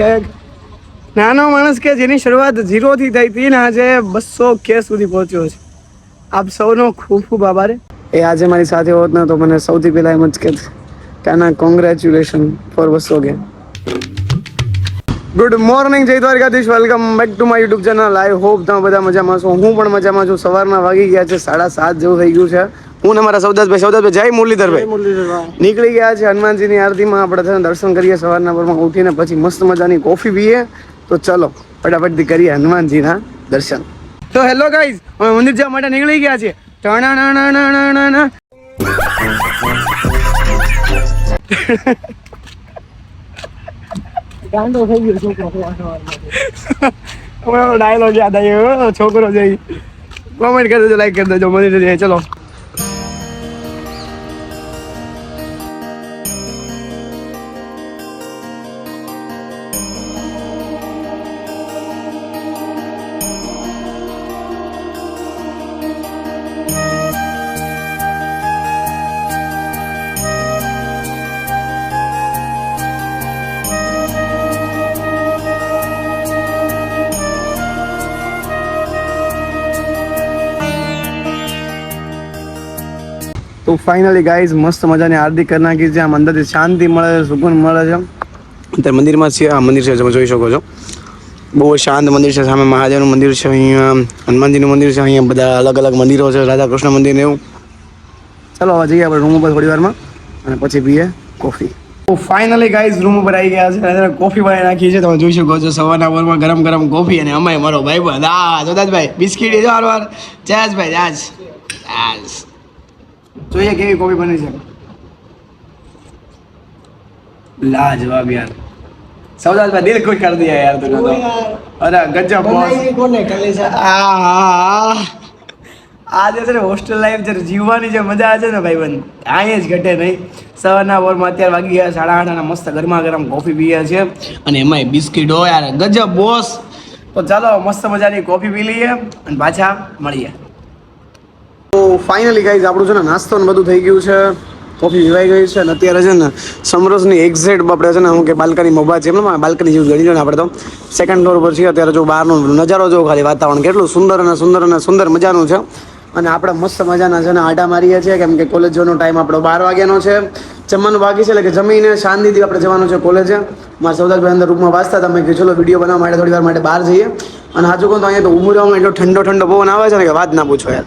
કે નાનો માણસ કે જેની શરૂઆત ઝીરોથી થઈ હતી ને આજે બસો કે સુધી પહોંચ્યો છે. આપ સૌનો ખૂબ ખૂબ આભાર. એ આજે મારી સાથે હોત ને તો મને સૌથી પહેલા એમ જ કે કાના કોંગ્રેચ્યુલેશન ફોર બસો કે good morning Jai Dwarkadhish. Welcome back to my YouTube channel I hope તમે બધા મજામાં છો. હું પણ મજામાં છું. સવારના વાગી ગયા છે સાડા સાત જેવું થઈ ગયું છે. હું ને મારા સૌદાસભાઈ સૌદાસભાઈ જય મુરલીધરભાઈ. નીકળી ગયા છે હનુમાનજીની આરતીમાં આપણે છે ને દર્શન કરીએ સવારના પરમાં ઉઠીને પછી મસ્ત મજાની કોફી પીએ. તો ચલો ફટાફટથી કરીએ હનુમાનજીના દર્શન. તો હેલો ગાઈઝ અમે મંદિર જવા માટે નીકળી ગયા છે. ગાંડો થઈ ગયો છોકરો ડાયલોગ યાદ આવ્યો છોકરો જઈ. કોમેન્ટ કરી દેજો લાઈક કરી દેજો મંદિર જઈએ ચલો. ફાઇનલી ગાઈઝ મસ્ત મજાની આરતી કરી નાખી છે. આમ અંદરથી શાંતિ મળે છે સુકૂન મળે છે. અત્યારે મંદિરમાં છીએ આ મંદિર છે તમે જોઈ શકો છો. બહુ શાંત મંદિર છે સામે મહાદેવનું મંદિર છે અહીંયા હનુમાનજીનું મંદિર છે અહીંયા બધા અલગ અલગ મંદિરો છે રાધા કૃષ્ણ મંદિર ને એવું. ચાલો હવે જઈએ આપણે રૂમ ઉપર થોડી વારમાં અને પછી પીએ કોફી તો ફાઇનલી ગાઈઝ રૂમ ઉપર આવી ગયા છે. અને કોફી બનાવી નાખી છે. તમે જોઈ શકો છો સવારના વરમાં ગરમ ગરમ કોફી અને અમાય મારો ભાઈ બંધ હા જોદાજભાઈ બિસ્કીટ જો હાર વાર જાજ ભાઈ જાજ જાજ જોઈએ કેવી કોફી બની છે? લાજવાબ યાર. સૌદાજભાઈ દિલ ખુશ કરી દિયા યાર તું. તો અરે ગજબ બોસ કોને કલે છે? આ આ જે છે ને હોસ્ટેલ લાઈફ છે જીવવાની જે મજા છે ને ભાઈબંધ અહીંયા જ ઘટે નહીં. સવારના વોરમાં અત્યારે વાગી ગયા સાડા આઠ અને મસ્ત ગરમા ગરમ કોફી પીએ છે અને એમાંય બિસ્કીટ હોય યાર ગજબ બોસ તો ચાલો મસ્ત મજાની કોફી પી લઈએ અને પાછા મળીએ. ફાઇનલી ગાઈઝ આપણું છે ને નાસ્તો ને બધું થઈ ગયું છે. કોફી પીવાઈ ગઈ છે અને અત્યારે છે ને સમરસની એક્ઝેક્ટ આપણે છે ને હું કે બાલ્કની ઊભા છે એમ બાલ્કની જેવું ગણી ને આપણે તો. સેકન્ડ ફ્લોર પર છીએ, અત્યારે જો બહારનો નજારો જો ખાલી વાતાવરણ, કેટલું સુંદર અને સુંદર અને સુંદર મજાનું છે. અને આપણે મસ્ત મજાના છે ને આડા મારીએ છીએ, કેમ કે કોલેજ જવાનો ટાઈમ આપણો બાર વાગ્યાનો છે. જમવાનું બાકી છે, એટલે કે જમીને શાંતિથી આપણે જવાનું છે કોલેજે મારા સૌદાભાઈ અંદર રૂમમાં વાંચતા તમે કે ચલો વીડિયો બનાવવા માટે થોડી વાર માટે બહાર જઈએ. અને હાજુ કહું તો અહીંયા તો ઉમરામાં એટલો ઠંડો ઠંડો પવન આવે છે ને કે વાત ના પૂછો યાર.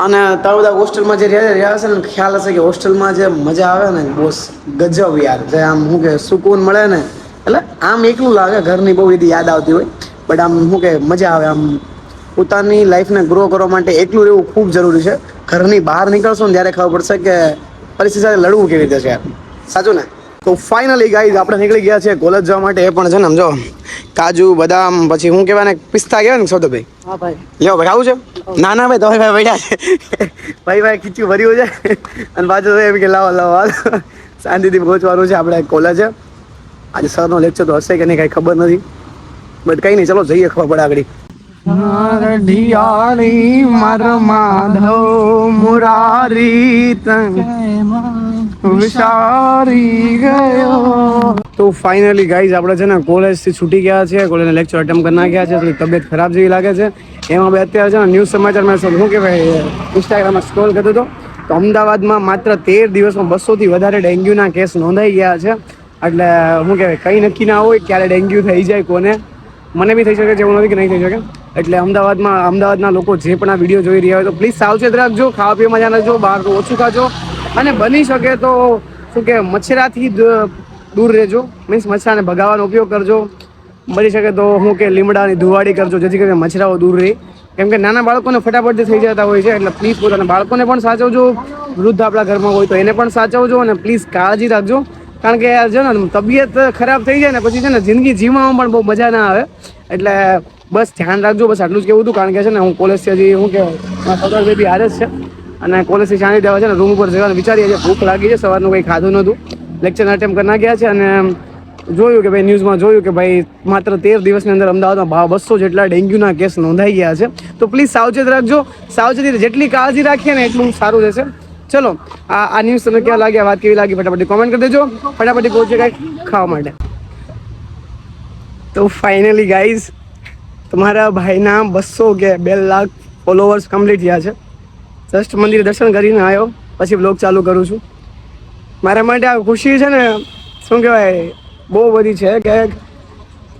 અને તારા બધા હોસ્ટેલમાં જે રહ્યા રહ્યા હશે ને, ખ્યાલ હશે કે હોસ્ટેલમાં જે મજા આવે ને બોસ ગજબ યાર. જે આમ શું કે, સુકૂન મળે ને, એટલે આમ એકલું લાગે, ઘરની બહુ બધી યાદ આવતી હોય. બટ આમ શું કે, મજા આવે. આમ પોતાની લાઈફને ગ્રો કરવા માટે એકલું રહેવું ખૂબ જરૂરી છે. ઘરની બહાર નીકળશો ને, ત્યારે ખબર પડશે કે પરિસ્થિતિ સાથે લડવું કેવી રીતે છે યાર. સાચું ને? તો ફાઇનલી ગાઈઝ આપણે નીકળી ગયા છે કોલેજ જવા માટે. એ પણ છે ને સમજો કાજુ બદામ પછી હું કહેવાય ને પિસ્તા કહેવાય ને સૌદભાઈ હા ભાઈ. લ્યો ભાઈ આવું છે? ના ના ભાઈ તમે ભાઈ બેઠા છે. ભાઈ ભાઈ ખીચ્યું ભર્યું છે. અને પાછું તો એમ કે લાવો લાવો હાલો. શાંતિથી પહોંચવાનું છે આપણે કોલેજે. આજે સરનો લેક્ચર તો હશે કે નહીં કાંઈ ખબર નથી. બટ કંઈ નહીં ચલો જઈએ ખબર પડે આગળ. ઢિયાળી માર માધવ મુરારી વિચારી ગયો. તો ફાઇનલી ગાઈઝ આપણે છે ને કોલેજથી છૂટી ગયા છે કોલેજના લેક્ચર અટેમ્પ કરી નાખ્યા છે. થોડી તબિયત ખરાબ જેવી લાગે છે. એમાં બે અત્યારે છે ને ન્યૂઝ સમાચારમાં શું કહેવાય? ઇન્સ્ટાગ્રામમાં સ્ક્રોલ કરતો હતો. તો અમદાવાદમાં માત્ર તેર દિવસમાં બસોથી વધારે ડેન્ગ્યુના કેસ નોંધાઈ ગયા છે. એટલે શું કહેવાય? કંઈ નક્કી ના હોય ક્યારે ડેન્ગ્યુ થઈ જાય, કોને. મને બી થઈ શકે છે, એવું નથી કે નહીં થઈ શકે. એટલે અમદાવાદમાં, અમદાવાદના લોકો જે પણ આ વીડિયો જોઈ રહ્યા હોય તો પ્લીઝ સાવચેત રાખજો. ખાવા પીવામાં ધ્યાન રાખજો. બહાર ઓછું ખાજો. અને બની શકે તો શું કે મચ્છરાથી દૂર રહેજો. મીન્સ મચ્છરાને ભગાવવાનો ઉપયોગ કરજો. બની શકે તો હું કે લીમડાની ધુવાડી કરજો, જેથી કરીને મચ્છરાઓ દૂર રહે. કેમ કે નાના બાળકોને ફટાફટ થઈ જતા હોય છે, એટલે પ્લીઝ પોતાના બાળકોને પણ સાચવજો. વૃદ્ધ આપણા ઘરમાં હોય તો એને પણ સાચવજો અને પ્લીઝ કાળજી રાખજો. કારણ કે છે ને, તબિયત ખરાબ થઈ જાય ને, પછી છે ને, જિંદગી જીવવામાં પણ બહુ મજા ના આવે. એટલે બસ ધ્યાન રાખજો, બસ આટલું જ કેવું હતું. કારણ કે છે ને, હું કોલેજથી હજી હું કે મારા બી હારે જ છે. અને કોલેજથી શાંતિ દેવા છે ને રૂમ ઉપર જવાનું વિચારીએ છીએ. ભૂખ લાગી છે, સવારનું કંઈ ખાધું નહોતું. લેક્ચર અટેમ્પ કરી નાખ્યા છે અને જોયું કે ભાઈ ન્યૂઝમાં જોયું કે ભાઈ માત્ર તેર દિવસની અંદર અમદાવાદમાં ભાવ બસો જેટલા ડેન્ગ્યુના કેસ નોંધાઈ ગયા છે. તો પ્લીઝ સાવચેત રાખજો. સાવચેતી જેટલી કાળજી રાખીએ ને એટલું સારું રહેશે. ચલો, આ આ ન્યૂઝ તમને ક્યાં લાગ્યા, વાત કેવી લાગી, ફટાફટ કોમેન્ટ કરી દેજો. ફટાફટ પહોંચે કાંઈક ખાવા માટે. તો ફાઇનલી ગાઈઝ તમારા ભાઈના બસો કે બે લાખ ફોલોવર્સ કમ્પ્લીટ થયા છે. જસ્ટ મંદિર દર્શન કરીને આવ્યો. પછી બ્લોગ ચાલુ કરું છું. મારા માટે આ ખુશી છે ને, શું કહેવાય, બહુ બધી છે કે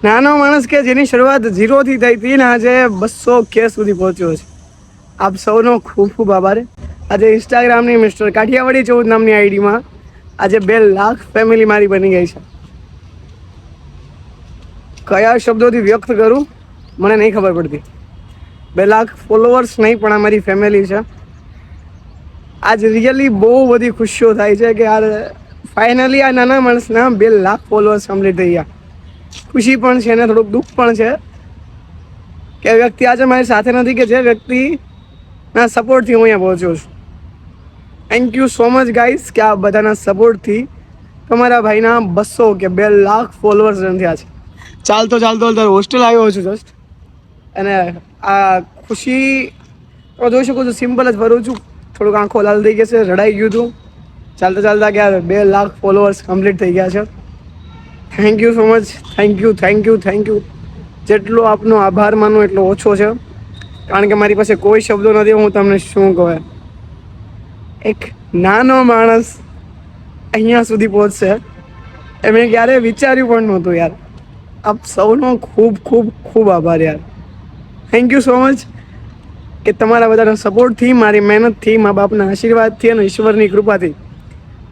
નાનો માણસ કે જેની શરૂઆત ઝીરોથી થઈ હતી ને આજે બસો કે સુધી પહોંચ્યો છે. આપ સૌનો ખૂબ ખૂબ આભાર. આજે ઇન્સ્ટાગ્રામની મિસ્ટર કાઠિયાવાડી ચૌદ નામની આઈડીમાં આજે બે લાખ ફેમિલી મારી બની ગઈ છે. કયા શબ્દોથી વ્યક્ત કરું? મને નહીં ખબર પડતી. બે લાખ ફોલોવર્સ નહીં પણ આ મારી ફેમિલી છે. આજ રિયલી બહુ બધી ખુશીઓ થાય છે કે યાર ફાઇનલી આ નાના માણસના બે લાખ ફોલોવર્સ કમ્પ્લીટ થઈ ગયા. ખુશી પણ છે અને થોડુંક દુઃખ પણ છે. કે વ્યક્તિ આજે મારી સાથે નથી કે જે વ્યક્તિના સપોર્ટથી હું અહીંયા પહોંચ્યો છું. Thank you so much guys કે આ બધાના સપોર્ટથી તમારા ભાઈના બસો કે બે લાખ ફોલોવર્સ રન થયા છે. ચાલતો ચાલતો અત્યારે હોસ્ટેલ આવ્યો છું જસ્ટ અને આ ખુશી તમે જોઈ શકો છો સિમ્પલ જ ફરું છું. થોડુંક આંખો લાલ થઈ ગયા છે, રડાઈ ગયું હતું ચાલતા ચાલતા ગયા બે લાખ ફોલોવર્સ કમ્પ્લીટ થઈ ગયા છે. Thank you so much thank you thank you thank you જેટલો આપનો આભાર માનો એટલો ઓછો છે. કારણ કે મારી પાસે કોઈ શબ્દો નથી, હું તમને શું કહે? એક નાનો માણસ અહીંયા સુધી પહોંચશે. એ મેં ક્યારેય વિચાર્યું પણ નહોતું યાર. આપ સૌનો ખૂબ ખૂબ ખૂબ આભાર યાર. થેન્ક યુ સો મચ કે તમારા બધાના સપોર્ટથી મારી મહેનતથી મા બાપના આશીર્વાદથી અને ઈશ્વરની કૃપાથી.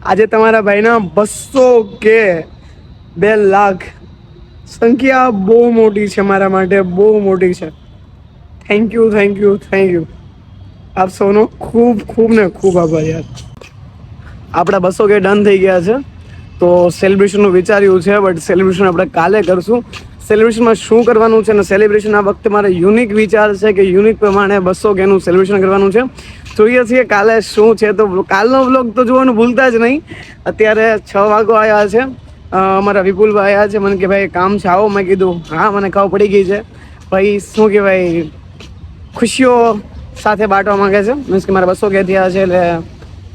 આજે તમારા ભાઈના બસો કે બે લાખ સંખ્યા બહુ મોટી છે મારા માટે, બહુ મોટી છે. Thank you thank you thank you આપ સૌનો ખૂબ ખૂબ ને ખૂબ આભાર યાર. આપણા બસો કે ડન થઈ ગયા છે. તો સેલિબ્રેશનનું વિચાર્યું છે બટ સેલિબ્રેશન આપણે કાલે કરશું. સેલિબ્રેશનમાં શું કરવાનું છે અને સેલિબ્રેશન આ વખતે મારે યુનિક વિચાર છે કે યુનિક પ્રમાણે બસો કેનું સેલિબ્રેશન કરવાનું છે. જોઈએ છીએ કાલે શું છે તો કાલનો બ્લોગ તો જોવાનું ભૂલતા જ નહીં. અત્યારે છ વાગો આવ્યા છે. અમારા વિપુલભાઈ આવ્યા છે. મને કે ભાઈ, કામ છે? આવો. મેં કીધું, હા, મને ખબર પડી ગઈ છે. ભાઈ, શું કહેવાય ખુશીઓ સાથે બાંટવા માગે છે. મીન્સ કે મારા બસો કે થયા છે એટલે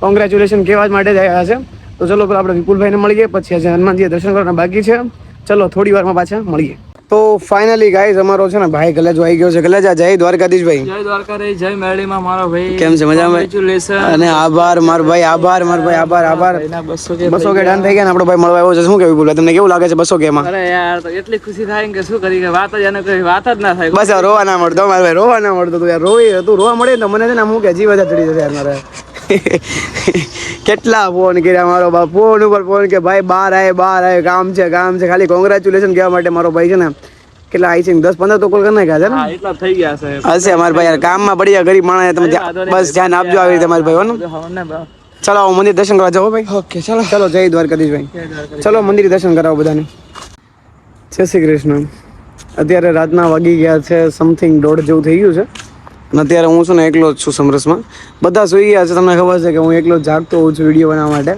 કોંગ્રેચ્યુલેશન કહેવા જ માટે જ આવ્યા છે. તો ચલો આપણે વિપુલભાઈને મળીએ. પછી આજે હનુમાનજીએ દર્શન કરવાના બાકી છે. ચલો, થોડી વારમાં પાછા મળીએ. તો ફાઇનલી ગાઈઝ અમારો છે ને ભાઈ ગલેજ આવી ગયો છે. ગલેજા જય દ્વારકાધીશ ભાઈ. જય દ્વારકા રે જય મેરડીમાં મારો ભાઈ. કેમ છે? મજામાં. અને આભાર માર ભાઈ આભાર માર ભાઈ આભાર આભાર. બસો કે બસો કે ડન થઈ ગયા ને આપણો ભાઈ મળવા આવ્યો છે. શું કેવું બોલે? તમને કેવું લાગે છે બસો કે માં? અરે યાર તો એટલી ખુશી થાય કે શું કરી કે? વાત જ એને કોઈ વાત જ ના થાય. બસ રોવા ના મળતો મારે ભાઈ રોવા ના મળતો તું યાર. રોઈ તું રોવા મળે ને તો મને છે ને હું કે જીવ બધા ચડી જશે યાર મારે. કેટલા ફોન કર્યા મારો બાપ? ફોન ઉપર ફોન કે ભાઈ બાર આય બાર આય કામ છે કામ છે. ખાલી કોંગ્રેચ્યુલેશન કહેવા માટે મારો ભાઈ છે ને કેટલા આઈ છે દસ પંદર તો કોલ કરી નાખ્યા છે ને? એટલા થઈ ગયા છે. હશે મારા ભાઈ યાર કામમાં પડી ગયા ગરીબ માણસ તમે બસ ધ્યાન આપજો આવી રીતે મારા ભાઈ હો બા. ચલો હું મંદિર દર્શન કરવા જાઉં ભાઈ. ઓકે ચલો. ચલો જય દ્વારકાધીશ ભાઈ. ચલો મંદિર દર્શન કરાવો બધાને. જય શ્રી કૃષ્ણ. અત્યારે રાતના વાગી ગયા છે સમથિંગ દોઢ જેવું થઈ ગયું છે. અત્યારે હું છું ને એકલો જ છું સમરસમાં. બધા સુઈ ગયા છે, તમને ખબર છે કે હું એકલો જાગતો હોઉં છું વીડિયો બનાવવા માટે.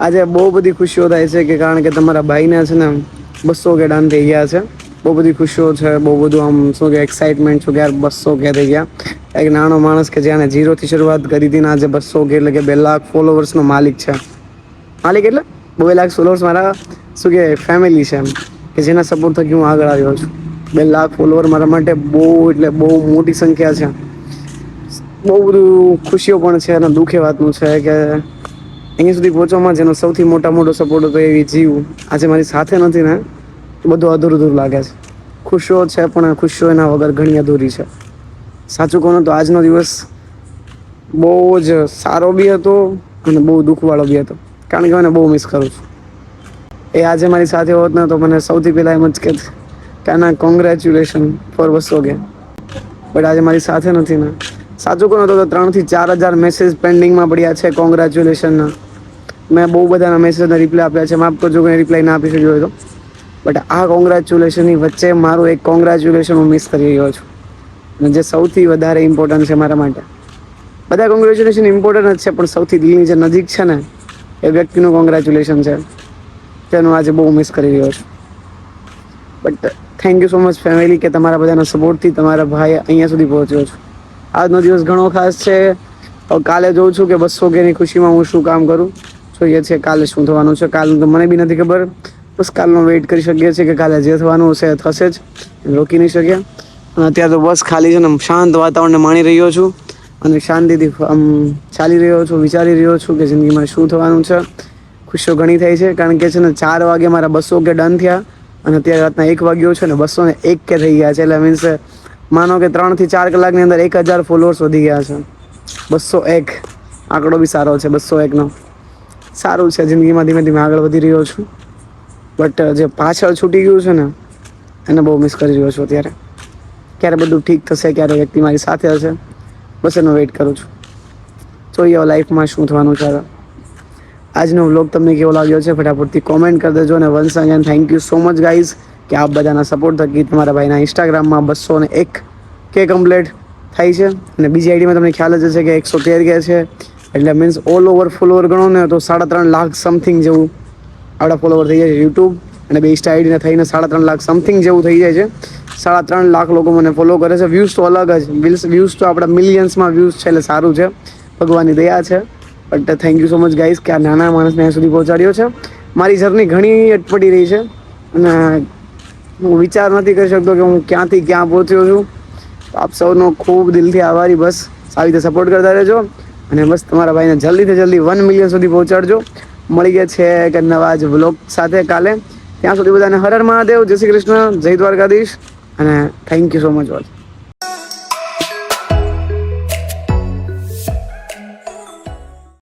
આજે બહુ બધી ખુશીઓ થાય છે કે કારણ કે તમારા ભાઈને છે ને બસો કે ડાન થઈ ગયા છે. બહુ બધી ખુશીઓ છે, બહુ બધું આમ શું કે એક્સાઇટમેન્ટ છું કે યાર બસો કે થઈ ગયા. એક નાનો માણસ કે જેણે ઝીરોથી શરૂઆત કરી હતી ને આજે બસો કે એટલે કે બે લાખ ફોલોવર્સનો માલિક છે. માલિક એટલે? બે લાખ ફોલોવર્સ મારા શું કે ફેમિલી છે એમ, કે જેના સપોર્ટ થકી હું આગળ આવ્યો છું. બે લાખ ફોલોવર મારા માટે બહુ એટલે બહુ મોટી સંખ્યા છે. બહુ બધું ખુશીઓ પણ છે અને દુઃખે વાતનું છે કે અહીંયા સુધી પહોંચવામાં જેનો સૌથી મોટા મોટો સપોર્ટ હતો એવી જીવ. આજે મારી સાથે નથી ને, તો બધું અધૂરું અધૂરું લાગે છે. ખુશીઓ છે પણ ખુશીઓ એના વગર ઘણી અધૂરી છે. સાચું કહું તો આજનો દિવસ બહુ જ સારો બી હતો અને બહુ દુઃખવાળો બી હતો. કારણ કે મને બહુ મિસ કરું છું. એ આજે મારી સાથે હોત ને તો મને સૌથી પહેલાં એમ જ કે કે આના કોંગ્રેચ્યુલેશન ફોર વસો કે બટ આજે મારી સાથે નથી ને. સાચું કહું તો ત્રણથી ચાર હજાર મેસેજ પેન્ડિંગમાં પડ્યા છે કોંગ્રેચ્યુલેશનના મેં બહુ બધાના મેસેજના રિપ્લાય આપ્યા છે. માફ કરજો કોઈ રિપ્લાય ના આપી શક્યો તો. બટ આ કોંગ્રેચ્યુલેશનની વચ્ચે મારું એક કોંગ્રેચ્યુલેશન હું મિસ કરી રહ્યો છું. અને જે સૌથી વધારે ઇમ્પોર્ટન્ટ છે મારા માટે. બધા કોંગ્રેચ્યુલેશન ઇમ્પોર્ટન્ટ જ છે, પણ સૌથી દિલની જે નજીક છે ને, એ વ્યક્તિનું કોંગ્રેચ્યુલેશન છે. તેનું આજે બહુ મિસ કરી રહ્યો છું. But thank you so much family કે તમારા બધાના સપોર્ટથી તમારા ભાઈ અહીંયા સુધી પહોંચ્યો છું. આજનો દિવસ ઘણો ખાસ છે. કાલે જોઉં છું કે બસો કેની ખુશીમાં હું શું કામ કરું. જોઈએ છે કાલે શું થવાનું છે. કાલનું તો મને બી નથી ખબર. બસ કાલનો વેઇટ કરી શકીએ છીએ કે કાલે જે થવાનું હશે થશે જ. રોકી નહીં શકીએ. અને અત્યારે તો બસ ખાલી છે ને, શાંત વાતાવરણને માણી રહ્યો છું. અને શાંતિથી આમ, ચાલી રહ્યો છું, વિચારી રહ્યો છું કે જિંદગીમાં શું થવાનું છે. ખુશીઓ ઘણી થઈ છે. કારણ કે છે ને, ચાર વાગે મારા બસો કે ડન થયા. અને અત્યારે રાતના એક વાગ્યો છે ને બસો ને એક કે થઈ ગયા છે, એટલે મીન્સ માનો કે ત્રણથી ચાર કલાકની અંદર એક હજાર ફોલોઅર્સ વધી ગયા છે. બસો એક. આંકડો બી સારો છે, બસો એકનો સારું છે, જિંદગીમાં ધીમે ધીમે આગળ વધી રહ્યો છું. બટ જે પાછળ છૂટી ગયું છે ને, એને બહુ મિસ કરી રહ્યો છું અત્યારે. ક્યારે બધું ઠીક થશે, ક્યારે વ્યક્તિ મારી સાથે હશે, બસ એનો વેઇટ કરું છું. જોઈએ લાઈફમાં શું થવાનું છે આજનો વ્લોગ તમને કેવો લાગ્યો છે ફટાફટથી કોમેન્ટ કરી દેજો અને once again thank you so much guys કે આપ બધાના સપોર્ટ થકી તમારા ભાઈના ઇન્સ્ટાગ્રામમાં બસો ને એક કે કમ્પ્લેટ થાય છે. અને બીજી આઈડીમાં તમને ખ્યાલ જ હશે કે એકસો તેર કે છે. એટલે મીન્સ ઓલ ઓવર ફોલોવર ગણો ને તો સાડા ત્રણ લાખ સમથિંગ જેવું આપણા ફોલોવર થઈ જાય છે યુટ્યુબ અને બે ઇન્સ્ટા આઈડીને થઈને સાડા ત્રણ લાખ સમથિંગ જેવું થઈ જાય છે. સાડા ત્રણ લાખ લોકો મને ફોલો કરે છે. વ્યૂઝ તો અલગ જ. વ્યૂઝ તો આપણા મિલિયન્સમાં વ્યૂઝ છે એટલે સારું છે. ભગવાનની દયા છે. But thank you so much guys કે આ નાના માણસને અહીંયા સુધી પહોંચાડ્યો છે. મારી જર્ની ઘણી અટપટી રહી છે. અને હું વિચાર નથી કરી શકતો કે હું ક્યાંથી ક્યાં પહોંચ્યો છું. આપ સૌનો ખૂબ દિલથી આભારી, બસ, આવી રીતે સપોર્ટ કરતા રહેજો. અને બસ, તમારા ભાઈને જલ્દીથી જલ્દી વન મિલિયન સુધી પહોંચાડજો. મળી ગયા છે કે નવા જ વ્લોગ સાથે કાલે. ત્યાં સુધી બધાને હર મહાદેવ, જય શ્રી કૃષ્ણ, જય દ્વારકાધીશ. અને thank you so much all